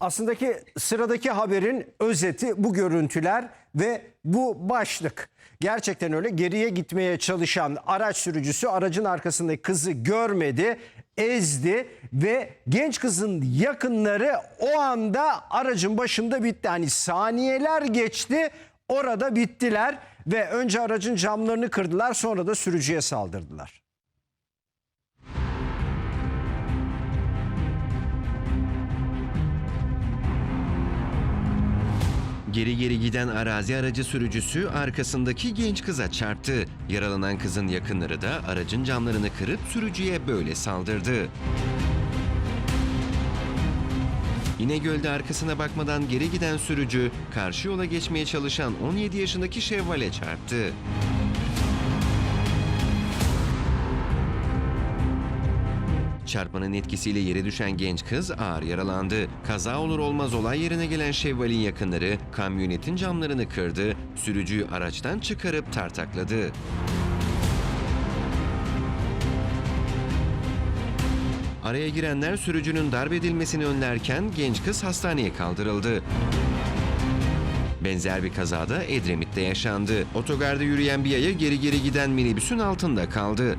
Aslında ki sıradaki haberin özeti bu görüntüler ve bu başlık. Gerçekten öyle geriye gitmeye çalışan araç sürücüsü aracın arkasındaki kızı görmedi, ezdi ve genç kızın yakınları o anda aracın başında bitti. Hani saniyeler geçti orada bittiler ve önce aracın camlarını kırdılar sonra da sürücüye saldırdılar. Geri geri giden arazi aracı sürücüsü arkasındaki genç kıza çarptı. Yaralanan kızın yakınları da aracın camlarını kırıp sürücüye böyle saldırdı. İnegöl'de arkasına bakmadan geri giden sürücü karşı yola geçmeye çalışan 17 yaşındaki Şevval'e çarptı. Çarpmanın etkisiyle yere düşen genç kız ağır yaralandı. Kaza olur olmaz olay yerine gelen Şevval'in yakınları kamyonetin camlarını kırdı, sürücüyü araçtan çıkarıp tartakladı. Araya girenler sürücünün darp edilmesini önlerken genç kız hastaneye kaldırıldı. Benzer bir kazada Edremit'te yaşandı. Otogarda yürüyen bir yaya geri geri giden minibüsün altında kaldı.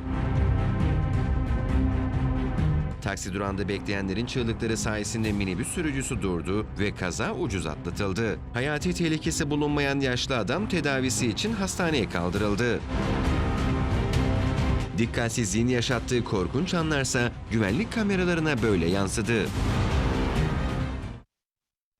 Taksi durağında bekleyenlerin çığlıkları sayesinde minibüs sürücüsü durdu ve kaza ucuz atlatıldı. Hayati tehlikesi bulunmayan yaşlı adam tedavisi için hastaneye kaldırıldı. Dikkatsizliğin yaşattığı korkunç anlarsa güvenlik kameralarına böyle yansıdı.